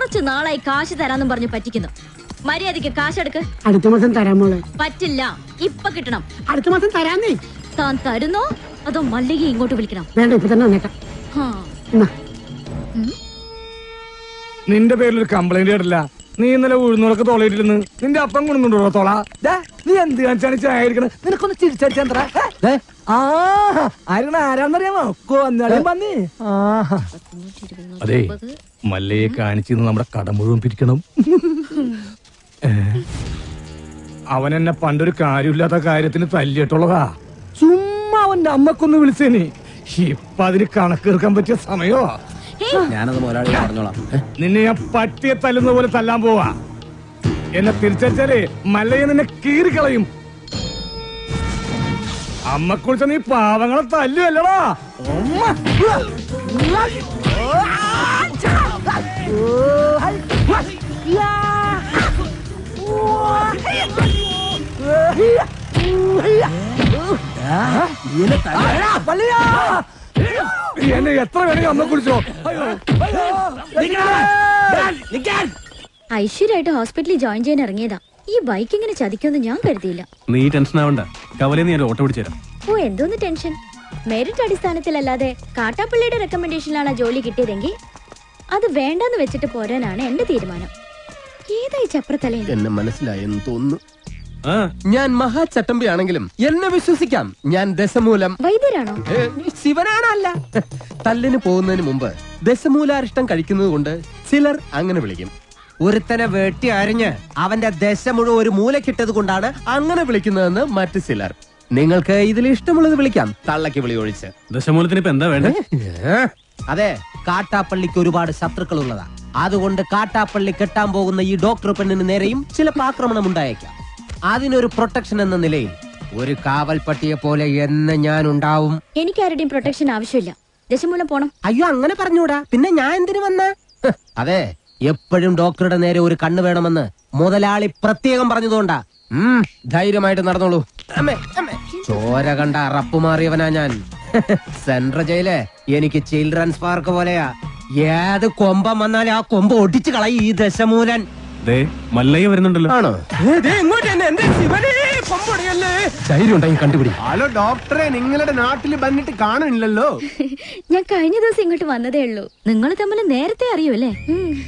കുറച്ചു നാളായി കാശ് തരാന്നും പറഞ്ഞ് പറ്റിക്കുന്നു. മര്യാദയ്ക്ക് കാശെടുക്ക്. അടുത്ത മാസം തരാൻ മോളെ. പറ്റില്ല. ഇപ്പൊ കിട്ടണം. അടുത്ത മാസം തരാന്നേ. താൻ തരുന്നോ? അതോ മല്ലിക ഇങ്ങോട്ട് വിളിക്കണം? വേണ്ട ഇപ്പൊ തന്നെ വന്നേക്കാം. ഹാ. എന്നാ. നിന്റെ പേരിൽ ഒരു കംപ്ലൈന്റ് കേട്ടില്ല. നീ ഇന്നലെ ഉഴുന്നോളൊക്കെ തോളയിട്ടിരുന്ന് നിന്റെ അപ്പം കൊണ്ടുണ്ടോ തോള? ദേ, നീ എന്ത് കാണിച്ചാണ് ചായിരിക്കണത് നിനക്കൊന്ന് ചിരിച്ചടിച്ചാ ആ ആരാണ് ആരാന്നറിയാമോ? പന്നി അതെ മല്ലയെ കാണിച്ചിരുന്ന് നമ്മുടെ കട മുഴുവൻ പിരിക്കണം. അവൻ എന്നെ പണ്ടൊരു കാര്യമില്ലാത്ത കാര്യത്തിന് തല്ലിയിട്ടുള്ളതാ. ചുമ്മാ അവന്റെ അമ്മക്കൊന്ന് വിളിച്ചേനി. ഇപ്പൊ അതിന് കണക്കെടുക്കാൻ പറ്റിയ സമയോ ഞാനത് മുതലാളി പറഞ്ഞോളാം. നിന്നെ ഞാൻ പട്ടിയെ തല്ലുന്ന പോലെ തല്ലാൻ പോവാ. എന്നെ തിരിച്ചടിച്ചാലേ മല്ലയെ നിന്നെ കളയും അമ്മ കുളിച്ച നീ പാവങ്ങളെ തല്ലുവല്ലടാ. എന്നെ എത്ര വേണമെങ്കിൽ അമ്മ കുളിച്ചോ. അയ്യോ. ഐശ്വര്യമായിട്ട് ഹോസ്പിറ്റലിൽ ജോയിൻ ചെയ്യാൻ ഇറങ്ങിയതാ. ഈ ബൈക്ക് ഇങ്ങനെ ചതിക്കുമെന്ന് ഞാൻ കരുതിയില്ല. നീ ടെൻഷൻ ആവണ്ട. കവലയിൽ നീ ഓട്ടോ പിടിച്ചു തരാം ഓ എന്തോന്ന് ടെൻഷൻ? മെറിറ്റ് അടിസ്ഥാനത്തിലല്ലാതെ കാട്ടാപ്പള്ളിയുടെ റെക്കമെൻഡേഷനിലാണ് ജോലി കിട്ടിയതെങ്കിൽ അത് വേണ്ടെന്ന് വെച്ചിട്ട് പോരാനാണ് എന്റെ തീരുമാനം. ഏതായി ചപ്രത്തല? എന്നെ മനസ്സിലായെന്ന് തോന്നുന്നു. ആ. ഞാൻ മഹാചട്ടമ്പി ആണെങ്കിലും എന്നെ വിശ്വസിക്കാം. ഞാൻ ദശമൂലം വൈദ്യരാണോ? ശിവനാണല്ല. തല്ലിന് പോകുന്നതിന് മുമ്പ് ദശമൂലാരിഷ്ടം കഴിക്കുന്നത് കൊണ്ട് ചിലർ അങ്ങനെ വിളിക്കും. ഒരുത്തനെ വെട്ടി അരിഞ്ഞ് അവന്റെ ദശ മുഴുവൻ ഒരു മൂലക്കിട്ടത് കൊണ്ടാണ് അങ്ങനെ വിളിക്കുന്നതെന്ന് മറ്റു ചിലർ. നിങ്ങൾക്ക് ഇതിൽ ഇഷ്ടമുള്ളത് വിളിക്കാം. തള്ളക്ക് വിളി ഒഴിച്ച്. ദശമൂലത്തിന് ഇപ്പൊ എന്താ വേണ്ടേ? അതെ കാട്ടാപ്പള്ളിക്ക് ഒരുപാട് ശത്രുക്കൾ ഉള്ളതാ അതുകൊണ്ട് കാട്ടാപ്പള്ളി കെട്ടാൻ പോകുന്ന ഈ ഡോക്ടർ പെണ്ണിന് നേരെയും ചിലപ്പോൾ ആക്രമണം ഉണ്ടായേക്കാം. അതിനൊരു പ്രൊട്ടക്ഷൻ എന്ന നിലയിൽ ഒരു കാവൽ പട്ടിയെ പോലെ എന്ന് ഞാൻ ഉണ്ടാവും. എനിക്ക് ആരുടെയും പ്രൊട്ടക്ഷൻ ആവശ്യമില്ല. ദശമൂലം പോണം. അയ്യോ അങ്ങനെ പറഞ്ഞൂടാ പിന്നെ ഞാൻ എന്തിനു വന്ന? അതെ എപ്പോഴും ഡോക്ടറുടെ നേരെ ഒരു കണ്ണ് വേണമെന്ന് മുതലാളി പ്രത്യേകം പറഞ്ഞതുകൊണ്ടാ. ഉം, ധൈര്യമായിട്ട് നടന്നോളൂ. ചോര കണ്ട അറപ്പ് മാറിയവനാ ഞാൻ. സെൻട്രൽ ജയിൽ എനിക്ക് ചിൽഡ്രൻസ് പാർക്ക് പോലെയാ. ഏത് കൊമ്പം വന്നാലും ആ കൊമ്പ് ഒടിച്ചു കളയും ഈ ദശമൂലൻ. മല്ലയ്യ വരുന്നുണ്ടല്ലോ. ആണോ? ധൈര്യം ഉണ്ടെങ്കിൽ കണ്ടുപിടി. ഹലോ ഡോക്ടറെ നിങ്ങളുടെ നാട്ടിൽ വന്നിട്ട് കാണില്ലല്ലോ ഞാൻ കഴിഞ്ഞ ദിവസം ഇങ്ങോട്ട് വന്നതേ ഉള്ളൂ. നിങ്ങൾ തമ്മിൽ നേരത്തെ അറിയൂല്ലേ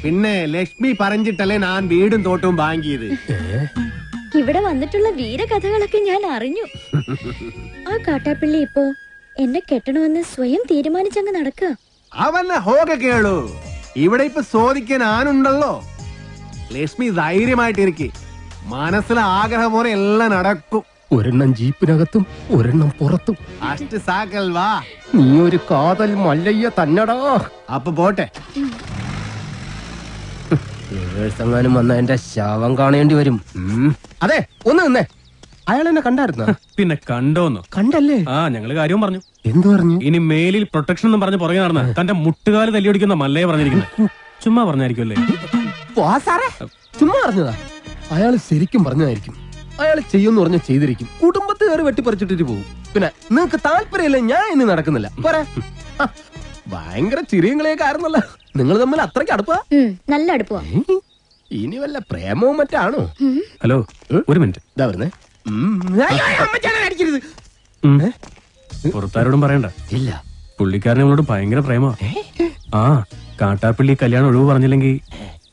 പിന്നെ ലക്ഷ്മി പറഞ്ഞിട്ടല്ലേ ഞാൻ വീടും തോട്ടവും വാങ്ങിയത്? ഇവിടെ വന്നിട്ടുള്ള വീരകഥകളൊക്കെ ഞാൻ അറിഞ്ഞു. ആ കാട്ടാപ്പിള്ളി ഇപ്പോ എന്നെ കെട്ടണമെന്ന് സ്വയം തീരുമാനിച്ചങ്ങ് നടക്കുക. അവന്നെ ഹോക കേളു. ഇവിടെ ഇപ്പൊ ചോദിക്കാൻ ആനുണ്ടല്ലോ ലക്ഷ്മി ധൈര്യമായിട്ടിരിക്കെ. മനസ്സിലെ ആഗ്രഹം പോലെ എല്ലാം നടക്കും. ഒരെണ്ണം ജീപ്പിനകത്തും ഒരെണ്ണം പുറത്തും. അഷ്ട സാക്കൽ വാ. നീ ഒരു കാതൽ മല്ലയ്യ തന്നടാ. അപ്പൊ പോട്ടെ. ഏഴ്സങ്ങാനും വന്ന എന്റെ ശവം കാണേണ്ടി വരും. അതെ ഒന്ന് നിന്നേ. അയാൾ എന്നെ കണ്ടായിരുന്ന? പിന്നെ കണ്ടോന്നു? കണ്ടല്ലേ? ആ ഞങ്ങൾ കാര്യവും പറഞ്ഞു. എന്തു പറഞ്ഞു? ഇനി മേലിൽ പ്രൊട്ടക്ഷൻ എന്ന് പറഞ്ഞ് പുറകെ നടന്ന തന്റെ മുട്ടുകാൽ തല്ലിയൊടിക്കുന്ന മല്ലയെ പറഞ്ഞിരിക്കുന്നത് ചുമ്മാ പറഞ്ഞായിരിക്കുമല്ലേ അല്ലേ ചുമ്മാ പറഞ്ഞതാ. അയാൾ ശരിക്കും പറഞ്ഞതായിരിക്കും. അയാൾ ചെയ്യുമെന്ന് പറഞ്ഞ ചെയ്തിരിക്കും. കുടുംബത്തെ കയറി വെട്ടിപ്പറിച്ചിട്ടിട്ട് പോകും. പിന്നെ നിങ്ങൾക്ക് താല്പര്യമില്ല ഞാൻ ഇനി നടക്കുന്നില്ല. പോരാ. ഭയങ്കര ചിരിയും കളിയൊക്കെ ആയിരുന്നല്ലോ. നിങ്ങൾ തമ്മിൽ അത്രയ്ക്ക് അടുപ്പാ? നല്ല അടുപ്പാ. ഇനി വല്ല പ്രേമവും മറ്റാണോ? ഹലോ ഒരു മിനിറ്റ്. ഇതാ വരുന്നേ. പുറത്താരോടും പറയണ്ട. ഇല്ല. പുള്ളിക്കാരൻ നമ്മളോട് ഭയങ്കര പ്രേമ ആ കാട്ടാപ്പിള്ളി കല്യാണം ഒഴിവ് പറഞ്ഞില്ലെങ്കിൽ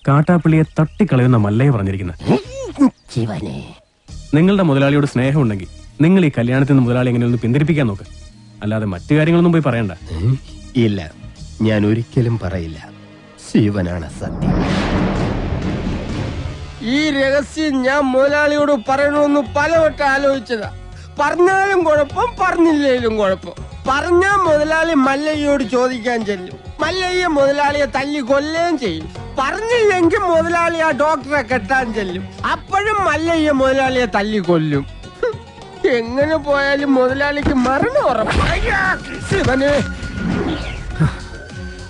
കാട്ടാപ്പിള്ളിയെ തട്ടിക്കളയുന്ന മല്ലയെ പറഞ്ഞിരിക്കുന്നത് ശിവനെ നിങ്ങളുടെ മുതലാളിയോട് സ്നേഹമുണ്ടെങ്കിൽ നിങ്ങൾ ഈ കല്യാണത്തിൽ നിന്ന് മുതലാളി എങ്ങനെയൊന്ന് പിന്തിരിപ്പിക്കാൻ നോക്ക്. അല്ലാതെ മറ്റു കാര്യങ്ങളൊന്നും പോയി പറയണ്ട. ഇല്ല ഞാൻ ഒരിക്കലും പറയില്ല. ശിവനാണ് സത്യം. ഈ രഹസ്യം ഞാൻ മുതലാളിയോട് പറയണമെന്ന് പലവട്ടം ആലോചിച്ചതാ. പറഞ്ഞാലും കുഴപ്പം പറഞ്ഞില്ലേലും കുഴപ്പം. പറഞ്ഞാ മുതലാളി മല്ലയോട് ചോദിക്കാൻ ചെല്ലും. മല്ലയ്യ മുതലാളിയെ തല്ലി കൊല്ലുകയും ചെയ്യും. പറഞ്ഞില്ലെങ്കിൽ മുതലാളി ആ ഡോക്ടറെ കെട്ടാൻ ചെല്ലും. അപ്പോഴും മല്ലയ്യ മുതലാളിയെ തല്ലി കൊല്ലും. എങ്ങനെ പോയാലും മുതലാളിക്ക് മരണം ഉറപ്പ്.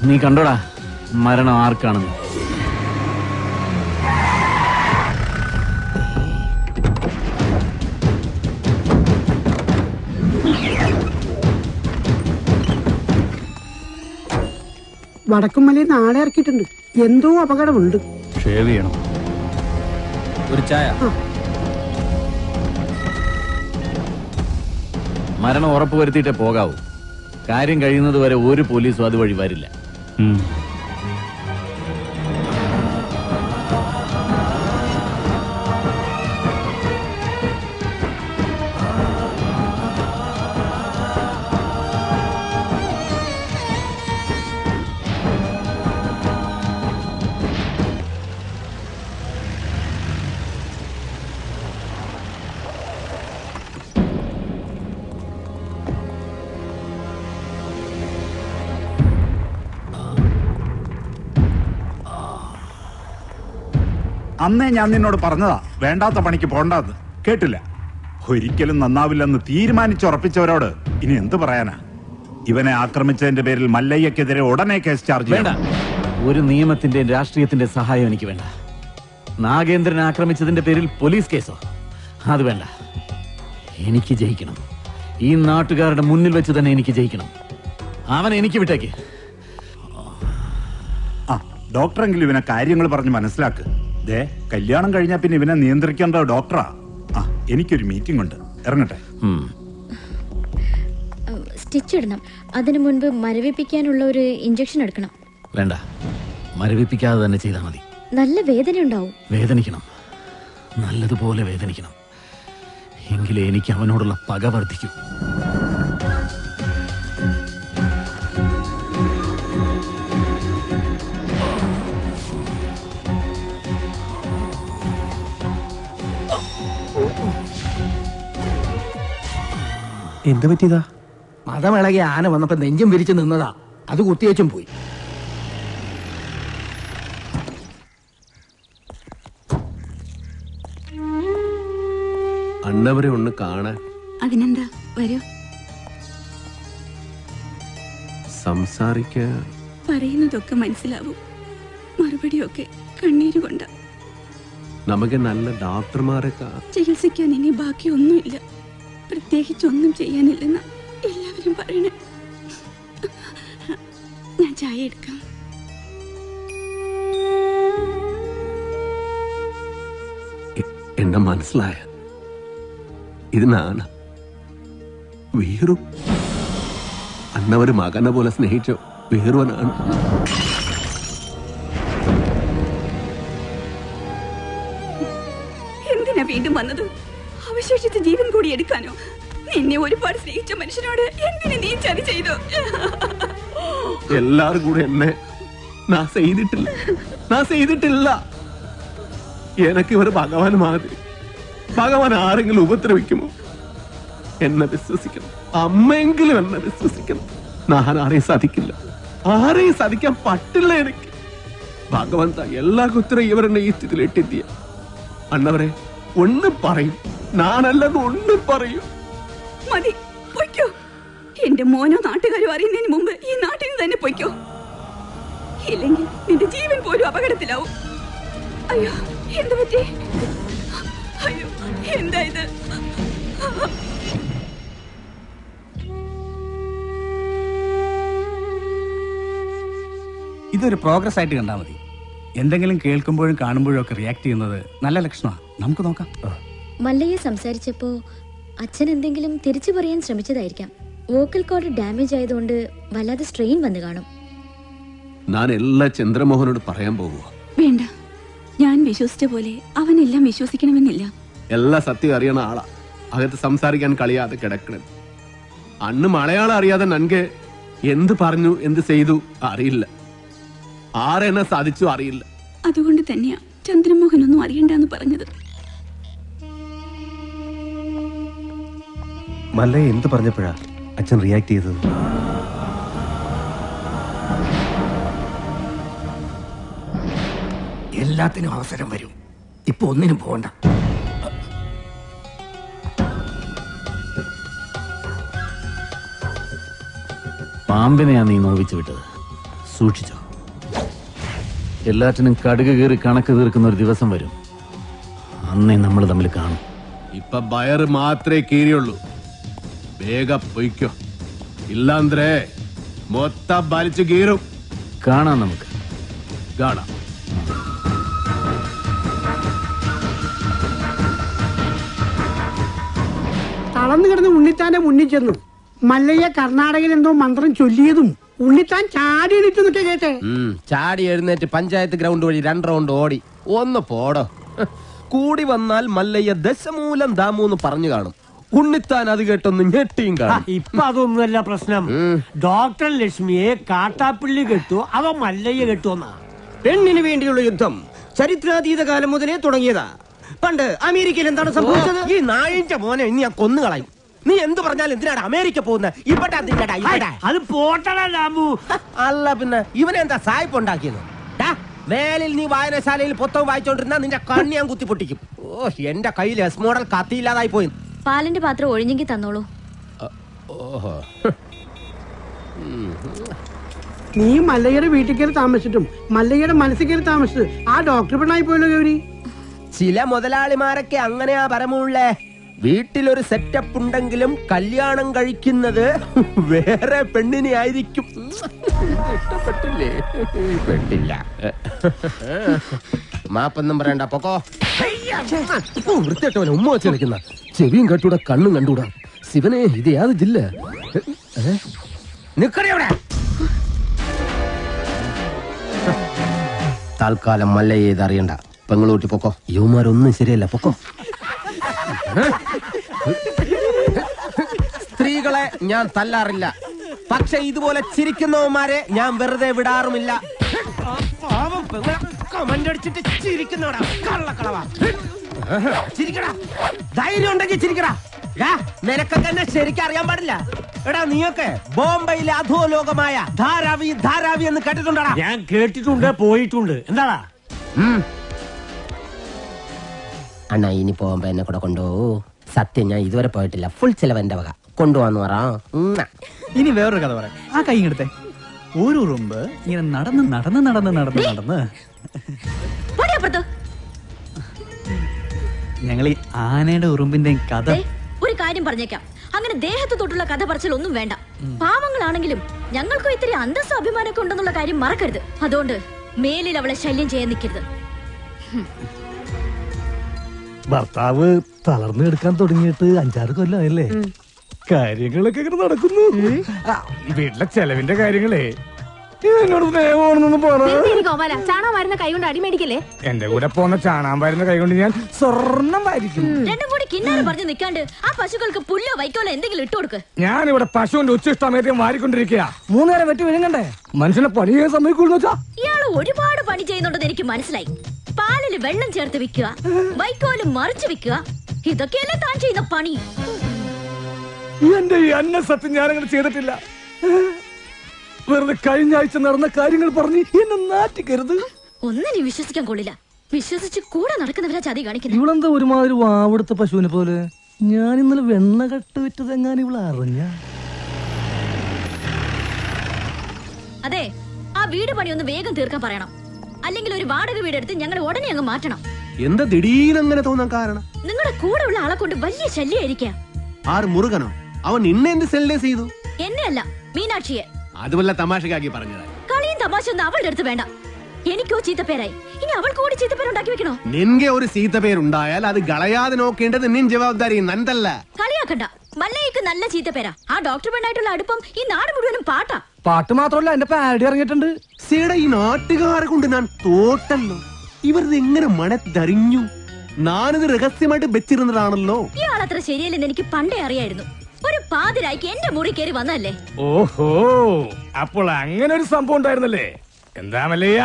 നീ കണ്ടോടാ മരണം ആർക്കാണെന്ന്. വടക്കുമലയിൽ നാളെ ഇറക്കിയിട്ടുണ്ട്. എന്തോ അപകടമുണ്ട്. ഷേവ് ചെയ്യണം. ഒരു ചായ? മരണം ഉറപ്പുവരുത്തിയിട്ടേ പോകാവൂ. കാര്യം കഴിയുന്നത് വരെ ഒരു പോലീസും അതുവഴി വരില്ല. അന്നേ ഞാൻ നിന്നോട് പറഞ്ഞതാ വേണ്ടാത്ത പണിക്ക് പോണ്ടെന്ന്. കേട്ടില്ല. ഒരിക്കലും നന്നാവില്ലെന്ന് തീരുമാനിച്ചുറപ്പിച്ചവരോട് ഇനി എന്ത് പറയാനാ? ഇവനെ ആക്രമിച്ചതിന്റെ പേരിൽ മല്ലയ്യക്കെതിരെ ഉടനെ കേസ് ചാർജ് വേണ്ട. ഒരു നിയമത്തിന്റെ രാഷ്ട്രീയത്തിന്റെ സഹായം എനിക്ക് വേണ്ട. നാഗേന്ദ്രൻ ആക്രമിച്ചതിന്റെ പേരിൽ പോലീസ് കേസോ? അത് വേണ്ട. എനിക്ക് ജയിക്കണം. ഈ നാട്ടുകാരുടെ മുന്നിൽ വെച്ച് തന്നെ എനിക്ക് ജയിക്കണം. അവൻ എനിക്ക് വിട്ടേക്ക്. ആ ഡോക്ടറെങ്കിലും ഇവനെ കാര്യങ്ങൾ പറഞ്ഞ് മനസ്സിലാക്ക്. ദേ കല്യാണം കഴിഞ്ഞാ പിന്നെ ഇവനെ നിയന്ത്രിക്കേണ്ട ഡോക്ടറാ. ആ എനിക്കൊരു മീറ്റിംഗ് ഉണ്ട്. ഇറങ്ങട്ടെ. സ്റ്റിച്ച് ഇടണം. അതിനു മുൻപ് മരവിപ്പിക്കാനുള്ള ഒരു ഇഞ്ചക്ഷൻ എടുക്കണം. വേണ്ട. മരവിപ്പിക്കാതെ തന്നെ ചെയ്താൽ മതി. നല്ല വേദന ഉണ്ടാവും വേദനിക്കണം. നല്ലതുപോലെ വേദനിക്കണം. എങ്കിലേ എനിക്ക് അവനോടുള്ള പക വർദ്ധിക്കൂ. എന്ത് പറ്റിയതാ? മതമിളകി ആന വന്നപ്പോ നെഞ്ചും വിരിച്ചു നിന്നതാ. അത് കുത്തിയേച്ചും പോയി. അണ്ണവരെ ഒന്ന് കാണാൻ. അതിനെന്താ? വരൂ. സംസാരിക്കാൻ. പറയുന്നതൊക്കെ മനസ്സിലാവും. മറുപടിയൊക്കെ കണ്ണീര് കൊണ്ട. നമുക്ക് നല്ല ഡോക്ടർമാരെ കാ- ചികിത്സിക്കാൻ ഇനി ബാക്കിയൊന്നുമില്ല. പ്രത്യേകിച്ചൊന്നും ചെയ്യാനില്ലെന്ന് എല്ലാവരും പറയണേ. ഞാൻ ചായ എടുക്കാം. എന്നെ മനസ്സിലായ? ഇത് നാണ വീറു അന്നവര് മകനെ പോലെ സ്നേഹിച്ച വീറുവനാണ്. എന്തിനാ വീണ്ടും വന്നത്? അവശേഷിച്ച ജീവൻ കൂടി എടുക്കാനോ? നിന്നെ ഒരുപാട് സ്നേഹിച്ച മനുഷ്യനോട് എന്തിനു നീ ചതി ചെയ്തു? എല്ലാരും കൂടെ എന്നെ ചെയ്തിട്ടില്ല. ചെയ്തിട്ടില്ല. എനക്ക് ഇവർ ഭഗവാൻ മാതിരി. ഭഗവാൻ ആരെങ്കിലും ഉപദ്രവിക്കുമോ? എന്നെ വിശ്വസിക്കണം. അമ്മയെങ്കിലും എന്നെ വിശ്വസിക്കണം. ഞാൻ ആരെയും സാധിക്കില്ല. ആരെയും സാധിക്കാൻ പറ്റില്ല എനിക്ക്. ഭഗവാൻ എല്ലാ കുത്തരം ഇവരെന്നെ ഈ സ്ഥിതിയിൽ ഇട്ടെത്തിയ അണ്ണവരെ ഒന്ന് പറയും. ഞാനല്ലെന്ന് ഒന്ന് പറയും. മതി പൊയ്ക്കോ. എന്റെ മോനോ നാട്ടുകാരോ അറിയുന്നതിന് മുമ്പ് ഈ നാട്ടിൽ നിന്ന് തന്നെ പൊയ്ക്കോ. ഇല്ലെങ്കിൽ നിന്റെ ജീവൻ പോലും അപകടത്തിലാവും. അയ്യോ എന്ത് പറ്റി? അയ്യോ എന്താ ഇത്? ഇതൊരു പ്രോഗ്രസ് ആയിട്ട് കണ്ടാൽ മതി. എന്തെങ്കിലും കേൾക്കുമ്പോഴും കാണുമ്പോഴും ഒക്കെ റിയാക്ട് ചെയ്യുന്നത് നല്ല ലക്ഷണമാണ് നമുക്ക് നോക്കാം. മല്ലയെ സംസാരിച്ചപ്പോ അച്ഛൻ എന്തെങ്കിലും തിരിച്ചു പറയാൻ ശ്രമിച്ചതായിരിക്കാം. വോക്കൽ കോഡ് ഡാമേജ് ആയതുകൊണ്ട് വല്ലാതെ സ്ട്രെയിൻ വന്നു കാണും. ഞാൻ എല്ലാം ചന്ദ്രമോഹനോട് പറയാൻ പോകുക വേണ്ട. ഞാൻ വിശ്വസിച്ച പോലെ അവനെല്ലാം വിശ്വസിക്കണമെന്നില്ല. എല്ലാ സത്യം അറിയണ ആളാ. അകത്ത് സംസാരിക്കാൻ കളിയാതെ കിടക്കണം അന്ന് മലയാളം അറിയാതെ നൻകെ എന്ത് പറഞ്ഞു എന്ത് ചെയ്തു അറിയില്ല. ആരെന്നെ സാധിച്ചു അറിയില്ല. അതുകൊണ്ട് തന്നെയാ ചന്ദ്രമോഹൻ ഒന്നും അറിയണ്ടെന്ന് പറഞ്ഞത്. മല്ലയെ എന്ത് പറഞ്ഞപ്പോഴാ അച്ഛൻ റിയാക്ട് ചെയ്തത്? എല്ലാത്തിനും അവസരം വരും. ഇപ്പൊ ഒന്നിനും പോകണ്ട പാമ്പിനെയാ നീ നോവിച്ചു വിട്ടത്. സൂക്ഷിച്ചോ. എല്ലാറ്റിനും കടുക് കീറി കണക്ക് തീർക്കുന്ന ഒരു ദിവസം വരും. അന്നേ നമ്മൾ തമ്മിൽ കാണും. ഇപ്പൊ ബയർ മാത്രമേ കീറിയുള്ളൂ. വേഗ പൊയ്ക്കോ. ഇല്ലാന്ത്രേ മൊത്ത വലിച്ചു കീറും. കാണാം നമുക്ക്. കാണാം. തളർന്നു കിടന്ന് ഉണ്ണിത്താന്റെ മുന്നിൽ ചെന്നു. മല്ലയ്യ കർണാടകയിൽ എന്തോ മന്ത്രം ചൊല്ലിയതും ഉണ്ണിത്താൻ ചാടി എണീറ്റ് നിൽക്കേ കേട്ടെ. ചാടി എഴുന്നേറ്റ് പഞ്ചായത്ത് ഗ്രൗണ്ട് വഴി രണ്ട് റൗണ്ട് ഓടി. ഒന്ന് പോടോ. കൂടി വന്നാൽ മല്ലയ്യ ദശമൂലം ദാമൂന്ന് പറഞ്ഞു കാണും. ഉണ്ണിത്താൻ അത് കേട്ടൊന്ന് ഞെട്ടിയും കാണും. ഇപ്പൊ അതൊന്നുമല്ല പ്രശ്നം. ഡോക്ടർ ലക്ഷ്മിയെ കാട്ടാപ്പിള്ളി കെട്ടു അവ മല്ലയ്യ കെട്ടുവന്നാ പെണ്ണിന് വേണ്ടിയുള്ള യുദ്ധം ചരിത്രാതീത കാലം മുതലേ തുടങ്ങിയതാ. പണ്ട് അമേരിക്കയിൽ എന്താണ് സംഭവിച്ചത്? ഈ നായിന്റെ മോനെ ഇനി ഞാൻ കൊന്നു കളയും. നീ എന്ത് പറഞ്ഞാലും എന്തിനാണ് അമേരിക്ക പോകുന്നത് ഇവിടെ അത് പോട്ടടാ രാമു. അല്ല പിന്നെ ഇവനെന്താ സായിപ്പ് ഉണ്ടാക്കിയത് വേലിൽ മേലിൽ നീ വായനശാലയിൽ പുസ്തകം വായിച്ചോണ്ടിരുന്ന നിന്റെ കണ്ണി ഞാൻ കുത്തിപ്പൊട്ടിക്കും. ഓ എന്റെ കയ്യിൽ എസ് മോഡൽ കത്തിയില്ലാതായി പോയി. പാലിന്റെ പാത്രം ഒഴിഞ്ഞെങ്കിൽ തന്നോളൂ. ഓഹോ. നീ മല്ലയ്യയുടെ വീട്ടിൽ കയറി താമസിച്ചിട്ടും മല്ലയ്യയുടെ മനസ്സിൽ കയറി താമസിച്ചത് ആ ഡോക്ടർ പെണ്ണായി പോയല്ലോ ഗൗരി. ചില മുതലാളിമാരൊക്കെ അങ്ങനെയാ പരമുള്ളേ വീട്ടിലൊരു സെറ്റപ്പ് ഉണ്ടെങ്കിലും കല്യാണം കഴിക്കുന്നത് വേറെ പെണ്ണിനെ ആയിരിക്കും. ഇഷ്ടപ്പെട്ടില്ലേ? പെട്ടില്ല മാപ്പൊന്നും പറയണ്ട പൊക്കോ. വൃത്തിയായിട്ടവനെ ഉമ്മ വെച്ച് നിൽക്കുന്ന ചെവിയും കെട്ടൂടാ കണ്ണും കണ്ടൂടാ ശിവനെ ഇത് യാത് ജില്ല? നിക്കണേ അവിടെ. തൽക്കാലം മല്ലയെ ഇത് അറിയണ്ട. പെങ്ങളൂട്ടി പൊക്കോ. യുവമാരൊന്നും ശരിയല്ല പൊക്കോ. സ്ത്രീകളെ ഞാൻ തല്ലാറില്ല. പക്ഷെ ഇതുപോലെ ചിരിക്കുന്നവന്മാരെ ഞാൻ വെറുതെ വിടാറുമില്ല. കമന്റ് അടിച്ചിട്ട് ചിരിക്കുന്നവടാ. കള്ളക്കളവാ. ചിരിക്കടാ. ധൈര്യം ഉണ്ടെങ്കിൽ ചിരിക്കടാ. നിനക്കൊക്കെ എന്നെ ശരിക്കും അറിയാൻ പാടില്ല. എടാ നീയൊക്കെ ബോംബെയിലെ അധോലോകമായ ധാരാവി ധാരാവി എന്ന് കേട്ടിട്ടുണ്ടടാ? ഞാൻ കേട്ടിട്ടുണ്ട് പോയിട്ടുണ്ട്. എന്താടാ? അണ്ണാ ഇനി പോകുമ്പോ എന്നെ കൂടെ കൊണ്ടുപോകൂ സത്യം ഞാൻ ഇതുവരെ പോയിട്ടില്ല. ഫുൾ ചെലവ് എന്റെ വക. കൊണ്ടുപോവാന്ന് പറ. ഇനി വേറൊരു കഥ പറയാം. ആ കൈ എടുത്തേ ഒരു ഉറുമ്പ് ഇങ്ങനെ നടന്ന് നടന്ന് നടന്ന് നടന്ന് നടന്ന് ഞങ്ങൾ ഈ ആനയുടെ ഉറുമ്പിന്റെ കഥ. ഒരു കാര്യം പറഞ്ഞേക്കാം. അങ്ങനെ ദേഹത്ത് തൊട്ടുള്ള കഥ പറച്ചിൽ ഒന്നും വേണ്ട. പാവങ്ങളാണെങ്കിലും ഞങ്ങൾക്കും ഇത്തിരി അന്തസ്സും അഭിമാനമൊക്കെ ഉണ്ടെന്നുള്ള കാര്യം മറക്കരുത്. അതുകൊണ്ട് മേലിൽ അവളെ ശല്യം ചെയ്യാൻ നിൽക്കരുത്. ഭർത്താവ് തളർന്നു എടുക്കാൻ തുടങ്ങിയിട്ട് അഞ്ചാറ് കൊല്ലമായല്ലേ? കാര്യങ്ങളൊക്കെ ഇങ്ങനെ നടക്കുന്നു. വീട്ടിലെ ചെലവിന്റെ കാര്യങ്ങളേ. ചാണകം വരുന്ന കൈകൊണ്ട് അടിമേടിക്കല്ലേ എന്റെ കൂടെ പോന്ന ചാണാൻ വരുന്ന കൈകൊണ്ട് ഞാൻ സ്വർണം വാരിക്കും. രണ്ടും കൂടി കിന്നാരം പറഞ്ഞു നിൽക്കാണ്ട് ആ പശുക്കൾക്ക് പുല്ലോ വൈക്കോലോ എന്തെങ്കിലും ഇട്ടു കൊടുക്ക്. ഞാൻ ഇവിടെ പശുവിന്റെ ഉച്ചിഷ്ടമേറ്റം വാരിക്കൊണ്ടിരിക്കുക മൂന്നേരം വെട്ടി വിഴുങ്ങണ്ടേ? മനുഷ്യനെ പണി ചെയ്യാൻ സമയക്കുള്ളൂ വെച്ചാ. ഇയാൾ ഒരുപാട് പണി ചെയ്യുന്നുണ്ടെന്ന് എനിക്ക് മനസ്സിലായി. പാലിൽ വെള്ളം ചേർത്ത് വിൽക്കുക വൈക്കോൽ മറിച്ച് വിൽക്കുക ഇതൊക്കെയല്ലേ താൻ ചെയ്യുന്ന പണി. എന്റെ ഈ അന്ന സത്യം ഞാനങ്ങനെ ചെയ്തിട്ടില്ല. വെറുതെ കഴിഞ്ഞ ആഴ്ച നടന്ന കാര്യങ്ങൾ പറഞ്ഞ് എന്നെ നാറ്റിക്കരുത്. ഒന്നിനും വിശ്വസിക്കാൻ കൊള്ളില്ല. വിശ്വസിച്ച് കൂടെ നടക്കുന്നവരാ ചതി കാണിക്കുന്നത്. ഇവളെന്താ ഒരുമാതിരി വാവെടുത്ത പശുവിനെ പോലെ. ഞാൻ ഇന്നലെ വെണ്ണ കട്ട് വിറ്റതെങ്ങാനും ഇവളെ അറിഞ്ഞ? അതെ ആ വീട് പണി ഒന്ന് വേഗം തീർക്കാൻ പറയണം. അല്ലെങ്കിൽ ഒരു വാടക വീട് എടുത്ത് ഞങ്ങൾ ഉടനെ അങ്ങ് മാറ്റണം. എന്താ ദിടീനങ്ങനെ തോന്നാൻ കാരണം? നിങ്ങളുടെ കൂടെ ഉള്ള ആളെ കൊണ്ട് വലിയ ശല്യായിരിക്കാം ആർ മുറുകനോ? അവൻ നിന്നെ എന്ത് ചെയ്തു? എന്നെ അല്ല മീനാക്ഷിയെ. അതുമല്ല തമാശക്കാക്കി പറഞ്ഞതാ. കളിയും തമാശ ഒന്നും അവളുടെ അടുത്ത് വേണ്ട. എനിക്കോ ചീത്തപ്പേരായി. ഇനി അവൾ കൂടി ചീത്തപ്പേരുണ്ടാക്കി വെക്കണോ? നിന്റെ ഒരു സീത്ത പേരുണ്ടായാൽ അത് കളയാതെ നോക്കേണ്ടത് നിൻ ജവാബ്ദാരി നന്തല്ല കളിയാക്കണ്ട. മല്ലയ്ക്ക് നല്ല ചീത്തപ്പേരാ. ആ ഡോക്ടർ പെണ്ണായിട്ടുള്ള അടുപ്പം ഈ നാട് മുഴുവനും പാട്ടാ. പാട്ട് മാത്രമല്ല എന്റെ പാരഡി ഇറങ്ങിയിട്ടുണ്ട്. സീട ഈ നാട്ടുകാരെ കൊണ്ട് ഞാൻ തോട്ടല്ലോ. ഇവരത് എങ്ങനെ മണത്തറിഞ്ഞു ഞാനിത് രഹസ്യമായിട്ട് വെച്ചിരുന്നതാണല്ലോ. ഇയാളത്ര ശരിയല്ലെന്ന് എനിക്ക് പണ്ടേ അറിയായിരുന്നു. പാതിരായിക്ക് എന്റെ മുറി കയറി വന്നല്ലേ ഓഹോ അപ്പോൾ അങ്ങനെ ഒരു സംഭവം ഉണ്ടായിരുന്നല്ലേ? എന്താ മല്ലയ്യ?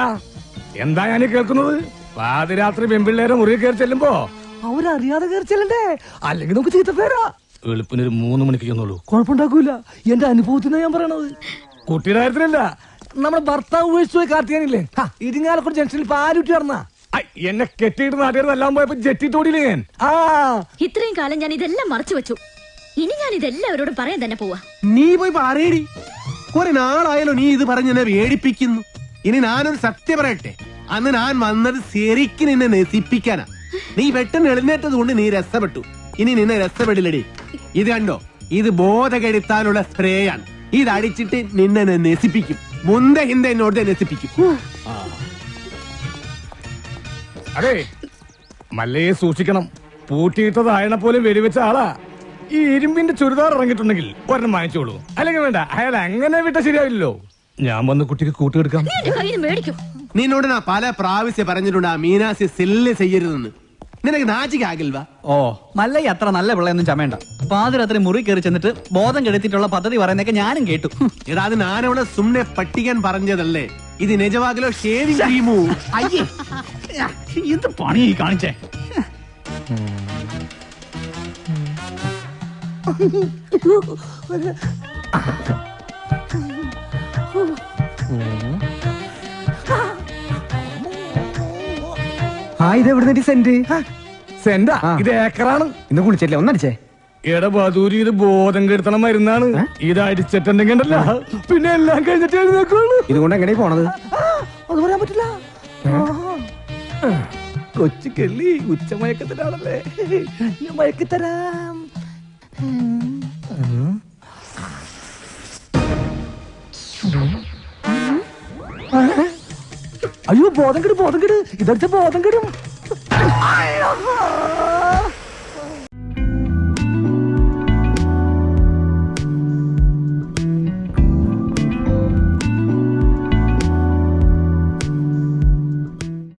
എന്താ ഞാൻ കേൾക്കുന്നത്? പാതിരാത്രി പെമ്പിള്ളേരെ മുറിയിൽ കയറി ചെല്ലുമ്പോ അവരറിയാതെ കയറി ചെല്ലണ്ടേ? അല്ലെങ്കിൽ നമുക്ക് ചീത്ത പേരാ. വെളുപ്പിന് ഒരു മൂന്ന് മണിക്ക് ചെന്നുള്ളൂ കുഴപ്പമുണ്ടാക്കൂല. എന്റെ അനുഭവത്തിൽ ഞാൻ പറയണത്. കുട്ടിയുടെ കാര്യത്തിലല്ല നമ്മുടെ ഭർത്താവ് ഉപേക്ഷിച്ചു പോയി കാർത്തിയാനില്ലേ ഇരിങ്ങാലക്കൂടെ ജംഗ്ഷനിൽ പാലുറ്റി നടന്ന. എന്നെ കെട്ടിയിട്ട് നാട്ടുകാരെല്ലാം പോയപ്പോ ജെറ്റി തോടിയില്ലേ ഞാൻ? ആ. ഇത്രയും കാലം ഞാൻ ഇതെല്ലാം മറച്ചു വെച്ചു. ഇനി ഞാൻ ഇതെല്ലാവരോടും പറയാൻ തന്നെ പോവാ. നീ പോയി പറയടി. കുറെ നാളായാലോ നീ ഇത് പറഞ്ഞ് എന്നെ വേടിപ്പിക്കുന്നു. ഇനി ഞാനൊരു സത്യം പറയട്ടെ. അന്ന് ഞാൻ വന്നത് ശരിക്കും നിന്നെ നശിപ്പിക്കാനാ. നീ പെട്ടെന്ന് എഴുന്നേറ്റത് കൊണ്ട് നീ രസപ്പെട്ടു ഇനി നിന്നെ രസപ്പെടില്ലടി ഇത് കണ്ടോ? ഇത് ബോധകെടുത്താനുള്ള സ്പ്രേയാണ്. ഇത് അടിച്ചിട്ട് നിന്നെ നശിപ്പിക്കും. മുന്ത ഹിന്ദ എന്നോട് നശിപ്പിക്കും. അതെ മല്ലയെ സൂക്ഷിക്കണം. പൂട്ടിയിട്ടതായണ പോലെ വെടിവെച്ച ആളാ. ഈ ഇരുമ്പിന്റെ ചുരിദാർ ഇറങ്ങിയിട്ടുണ്ടെങ്കിൽ ഒരെണ്ണം വാങ്ങിച്ചോളൂ. അല്ലെങ്കിൽ വേണ്ട അയാൾ അങ്ങനെ വിട്ട ശരിയാവില്ലല്ലോ. ഞാൻ വന്ന് കുട്ടിക്ക് മേടിക്കും. നിന്നോട് ഞാൻ പല പ്രാവശ്യം പറഞ്ഞിട്ടുണ്ട് ആ മീനാസി സെല്ല് ചെയ്യരുതെന്ന്. നിനക്ക് നാച്ചിക്കാകിൽവാ ഓ മല്ലയ്യ അത്ര നല്ല പിള്ളയൊന്നും ചമയണ്ട. പാതിരാത്രി മുറി കയറി ചെന്നിട്ട് ബോധം കെടുത്തിട്ടുള്ള പദ്ധതി പറയുന്നൊക്കെ ഞാനും കേട്ടു. എടാ അത് ഞാനവിടെ സുമ്നെ പട്ടിക്കാൻ പറഞ്ഞതല്ലേ? ഇത് നിജവാകിലോ ഷേവിംഗ് ക്രീമോ? അയ്യേ. എന്ത് പണി കാണിച്ചേ? ആ ഇത് എവിടെ സെന്റ്? സെന്റാ? ഇത് ഏക്കറാണ്. ഇന്ന് ഒന്നടിച്ചേ. എടാ ബദൂരി ഇത് ബോധം കെടുത്തണ മരുന്നാണ്. ഇത് അടിച്ചിട്ടുണ്ടെങ്കിൽ ഉണ്ടല്ലോ, പിന്നെ എല്ലാം കഴിഞ്ഞിട്ട് എഴുന്നേക്കുള്ളൂ ഇതുകൊണ്ട് എങ്ങനെ പോണത്? അത് പറയാൻ പറ്റില്ല. കൊച്ചു കെള്ളി ഉച്ച മയക്കത്തിലാണല്ലേ ഞാൻ മയക്കിത്തരാം. അയ്യോ ബോധം കെടും ബോധം കെട്. ഇതടുത്ത ബോധം കെടും.